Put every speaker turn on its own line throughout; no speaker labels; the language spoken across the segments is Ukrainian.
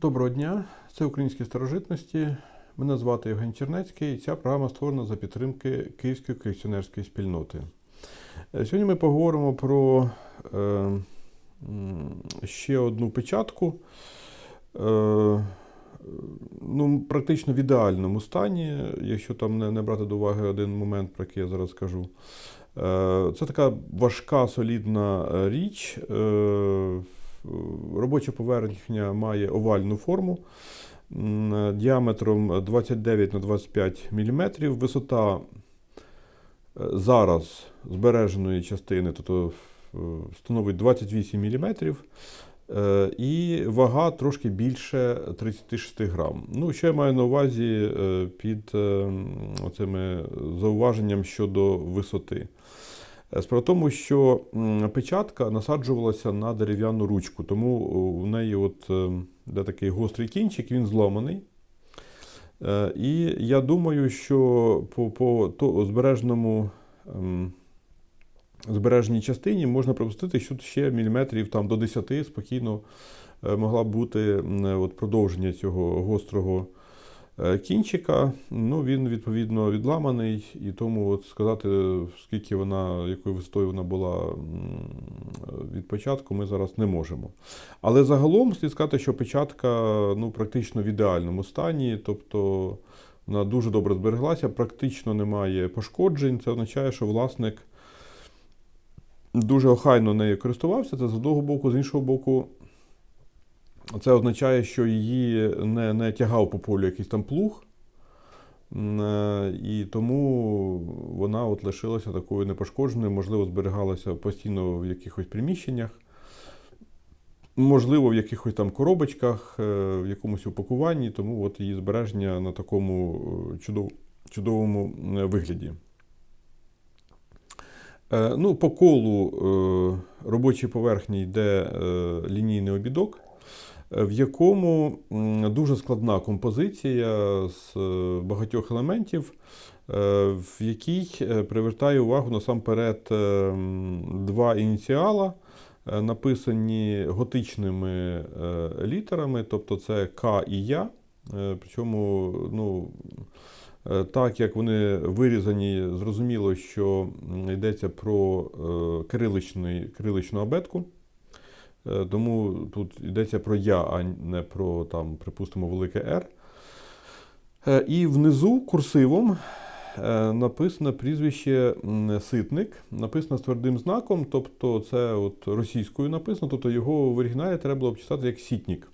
Доброго дня, це українські старожитності. Мене звати Євген Чернецький. і Ця програма створена за підтримки Київської колекціонерської спільноти. Е, Сьогодні ми поговоримо про е, ще одну печатку. Е, ну, практично в ідеальному стані, якщо там не, не брати до уваги один момент, про який я зараз скажу. Е, Це така важка, солідна е, річ. Е, Робоча поверхня має овальну форму діаметром 29 на 25 мм. Висота е, зараз збереженої частини тобто, е, становить 28 мм. Е, І вага трошки більше 36 грам. Ну, що я маю на увазі е, під е, оцими зауваженням щодо висоти. Е, Справа в тому, що печатка насаджувалася на дерев'яну ручку, тому у неї от, е, де такий гострий кінчик, він зломаний. Е, І я думаю, що по, по то, збережному, ем, збережній частині можна припустити, що ще міліметрів там, до 10 спокійно е, могла бути от, продовження цього гострого е, кінчика. Ну, він відповідно відламаний, і тому от сказати, скільки вона, якою висотою вона була від початку, ми зараз не можемо. Але загалом слід сказати, що печатка ну, практично в ідеальному стані, тобто вона дуже добре збереглася, практично немає пошкоджень. Це означає, що власник дуже охайно нею користувався. Це з одного боку, з іншого боку. Це означає, що її не, не тягав по полю якийсь там плуг, е, і тому вона от лишилася такою непошкодженою, можливо, зберігалася постійно в якихось приміщеннях, можливо, в якихось там коробочках, е, в якомусь упакуванні, тому от її збереження на такому е, чудов, чудовому вигляді. Ну, по колу робочої поверхні йде лінійний обідок, в якому дуже складна композиція з е, багатьох елементів, е, в якій е, привертає увагу насамперед два ініціала, написані готичними літерами, тобто це К і Я. Причому, ну, Так як вони вирізані, зрозуміло, що йдеться про кириличну абетку. Е, Тому тут йдеться про я, а не про, там, припустимо, велике R. Е, І внизу курсивом е, написано прізвище Ситник, написано з твердим знаком, тобто це от російською написано, тобто його в оригіналі треба було б читати як Сітнік.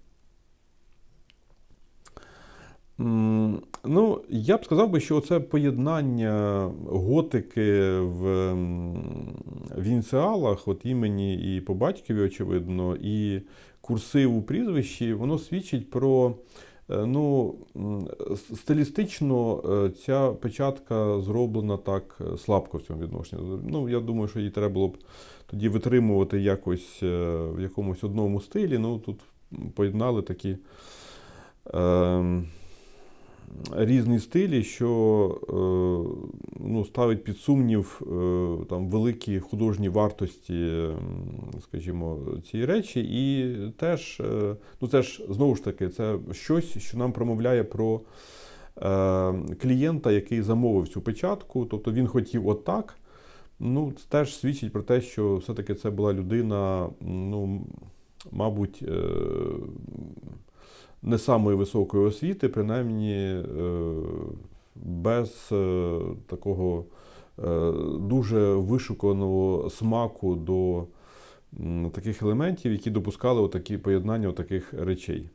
Ну, я б сказав би, що це поєднання готики в, в ініціалах, от імені і по батькові, очевидно, і курсив у прізвищі, воно свідчить про. е, Ну, стилістично е, ця печатка зроблена так е, слабко в цьому відношенні. Ну, я думаю, що її треба було б тоді витримувати якось в якомусь одному стилі. Ну, тут поєднали такі. Е, різні стилі, що е, ну, ставить під сумнів е, там, великі художні вартості, скажімо, цієї речі. І теж, е, ну це ж знову ж таки, це щось, що нам промовляє про клієнта, який замовив цю печатку. Тобто він хотів отак. Ну, теж свідчить про те, що все-таки це була людина, ну, мабуть, не самої високої освіти, принаймні е, без е, такого е, дуже вишуканого смаку до таких елементів, які допускали такі поєднання таких речей.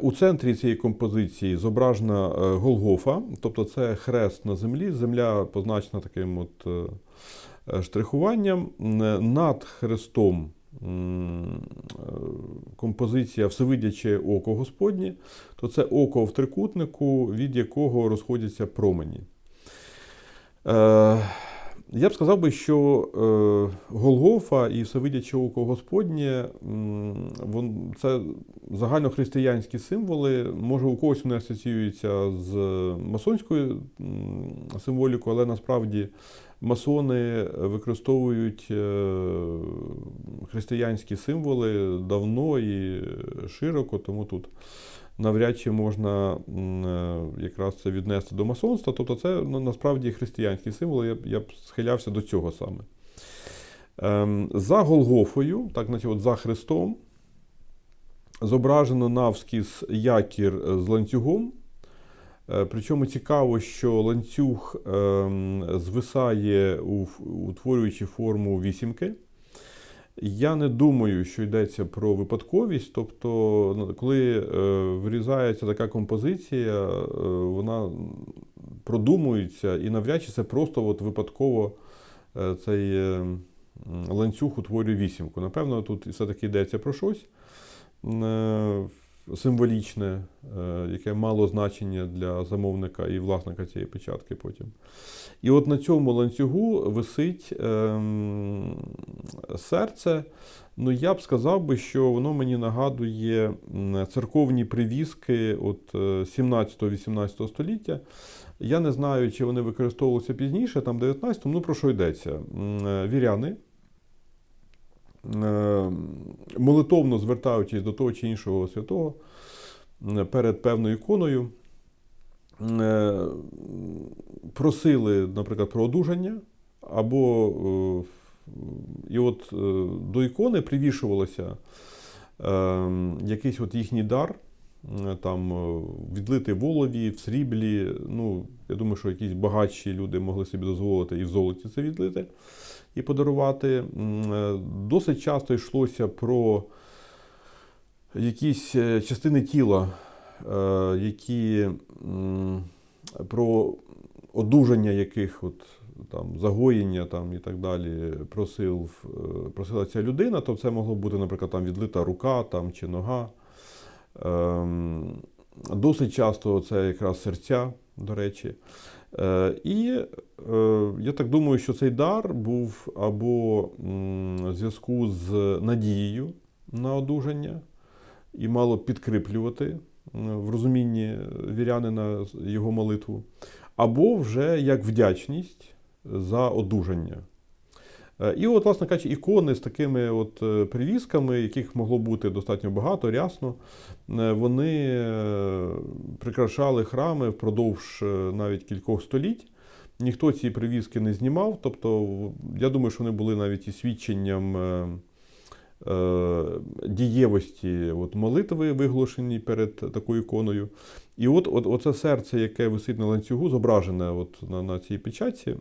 У центрі цієї композиції зображена Голгофа, тобто це хрест на землі. Земля позначена таким от штрихуванням. Над хрестом композиція Всевидяче око Господнє, то це око в трикутнику, від якого розходяться промені. Е, Я б сказав би, що е, Голгофа і Всевидяче око Господнє це загальнохристиянські символи. Може, у когось вони асоціюються з масонською символікою, але насправді масони використовують е, християнські символи давно і широко, тому тут навряд чи можна е, якраз це віднести до масонства. Тобто це ну, насправді християнські символи, я, б- я б схилявся до цього саме. Ем, за Голгофою, так значить, от за Христом, зображено навскіз якір з ланцюгом. Е, Причому цікаво, що ланцюг ем, звисає, утворюючи форму вісімки. Я не думаю, що йдеться про випадковість. Тобто, ну, коли е, вирізається така композиція, е, вона продумується і навряд чи це просто от випадково е, цей ланцюг утворює вісімку. Напевно, тут все-таки йдеться про щось символічне, е, яке мало значення для замовника і власника цієї печатки потім. І от на цьому ланцюгу висить ем, серце. Ну, я б сказав би, що воно мені нагадує церковні привіски от е, 17-18 століття. Я не знаю, чи вони використовувалися пізніше, там 19-му, ну про що йдеться? Е, Віряни, е, молитовно звертаючись до того чи іншого святого перед певною іконою, е, просили, наприклад, про одужання, або е, і от е, до ікони привішувалося е, якийсь от їхній дар, е, там е, відлити в олові, в сріблі. Ну, я думаю, що якісь багатші люди могли собі дозволити і в золоті це відлити і подарувати. Е, Досить часто йшлося про якісь е, частини тіла, е, які про одужання яких от, там, загоєння там, і так далі просив, е, просила ця людина, то це могло бути, наприклад, там, відлита рука там, чи нога. Ем, Досить часто це якраз серця, до речі. Е, І е, я так думаю, що цей дар був або в зв'язку з надією на одужання і мало підкріплювати е, в розумінні вірянина його молитву, або вже як вдячність за одужання. Е, І от, власне кажучи, ікони з такими от е, привісками, яких могло бути достатньо багато, рясно, е, вони прикрашали храми впродовж навіть кількох століть. Ніхто ці привіски не знімав. Тобто, я думаю, що вони були навіть і свідченням дієвості от молитви, виголошені перед такою іконою. І от, от оце серце, яке висить на ланцюгу, зображене от на, на цій печатці,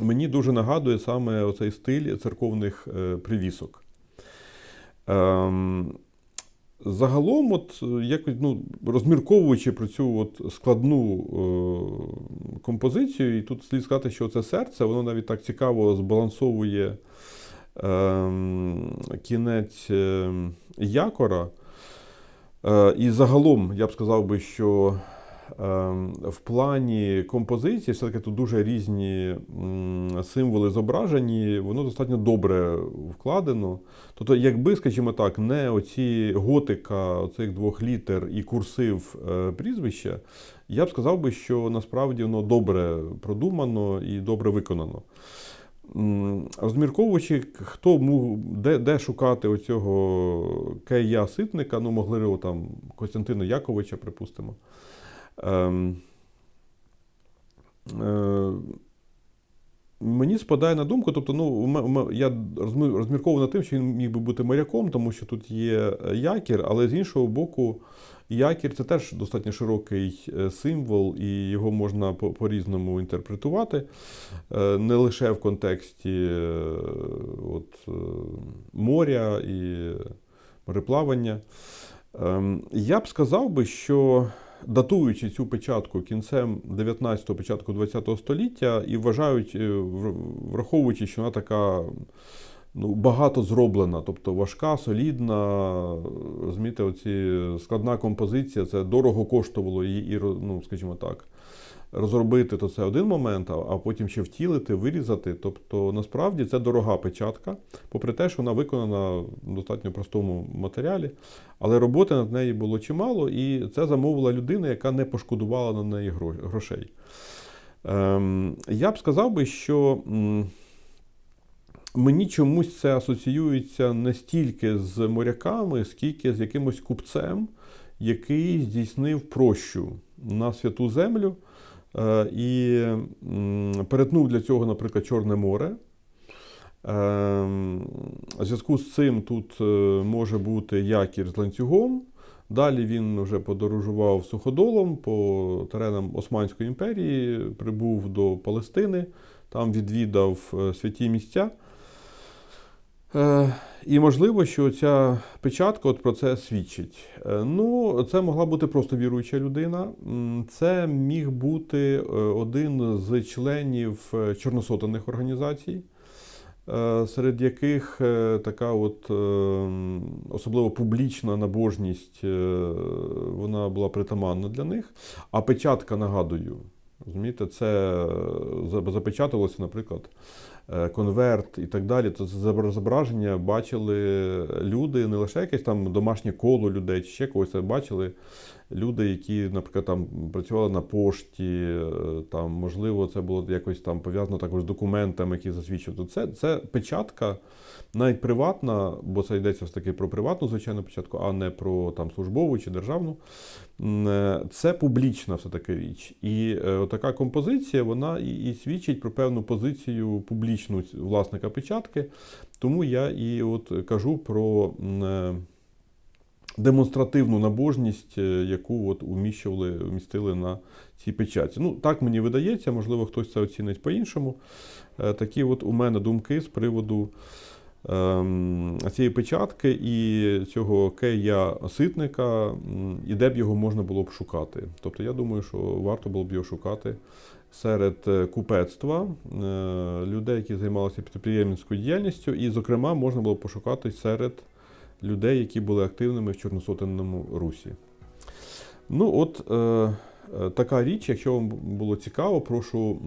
мені дуже нагадує саме оцей стиль церковних е, привісок. Ем, загалом, от, е, якось, ну, розмірковуючи про цю от складну е, композицію, і тут слід сказати, що це серце, воно навіть так цікаво збалансовує ем, кінець е, якора. Е, і загалом, я б сказав би, що в плані композиції все-таки тут дуже різні символи зображені, воно достатньо добре вкладено. Тобто, якби, скажімо так, не оці готика оцих двох літер і курсив е, прізвища, я б сказав би, що насправді воно добре продумано і добре виконано. Розмірковуючи, хто мог, де, де шукати оцього Кея Ситника, ну, могли його там Костянтина Яковича, припустимо. Ем, е, Мені спадає на думку, тобто, ну, я розмірковую над тим, що він міг би бути моряком, тому що тут є е, якір, але з іншого боку, якір це теж достатньо широкий е, символ, і його можна по- по-різному інтерпретувати, не лише в контексті от, моря і мореплавання. Ем, Я б сказав би, що датуючи цю печатку кінцем 19-го, початку 20-го століття і вважають, е, враховуючи, що вона така ну, багато зроблена, тобто важка, солідна. Розумієте, оці складна композиція, це дорого коштувало її, ну, скажімо так. Розробити то це один момент, а потім ще втілити, вирізати. Тобто, насправді це дорога печатка, попри те, що вона виконана в достатньо простому матеріалі, але роботи над нею було чимало, і це замовила людина, яка не пошкодувала на неї грошей. Ем, я б сказав би, що мені чомусь це асоціюється не стільки з моряками, скільки з якимось купцем, який здійснив прощу на святу землю і перетнув для цього, наприклад, Чорне море. У зв'язку з цим тут е, може бути якір з ланцюгом. Далі він вже подорожував суходолом по теренам Османської імперії, прибув до Палестини, там відвідав е, святі місця. Е, І можливо, що ця печатка от про це свідчить. Е, Ну, це могла бути просто віруюча людина. Це міг бути е, один з членів е, чорносотаних організацій, е, серед яких е, така от е, особливо публічна набожність е, вона була притаманна для них. А печатка, нагадую, розумієте, це запечаталося, наприклад, конверт і так далі. То це зображення бачили люди, не лише якесь там домашнє коло людей чи ще когось, а бачили люди, які, наприклад, там працювали на пошті, е, там, можливо, це було якось там пов'язано також з документами, які засвідчують. Це, це печатка, навіть приватна, бо це йдеться все таки про приватну, звичайно, печатку, а не про там службову чи державну. Е, Це публічна все-таки річ. І е, така композиція вона і, і свідчить про певну позицію публічну ць- власника печатки. Тому я і от кажу про е, демонстративну набожність, е, яку от уміщували, вмістили на цій печатці. Ну, так мені видається, можливо, хтось це оцінить по-іншому. Е, Такі от у мене думки з приводу ем, цієї печатки і цього кея ситника, і де б його можна було б шукати. Тобто я думаю, що варто було б його шукати серед е, купецтва, е, людей, які займалися підприємницькою діяльністю, і, зокрема, можна було пошукати серед людей, які були активними в Чорносотенному Русі. Ну, от е, е, така річ, якщо вам було цікаво, прошу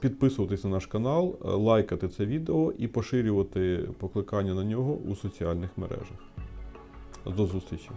підписуватися на наш канал, лайкати це відео і поширювати покликання на нього у соціальних мережах. До зустрічі!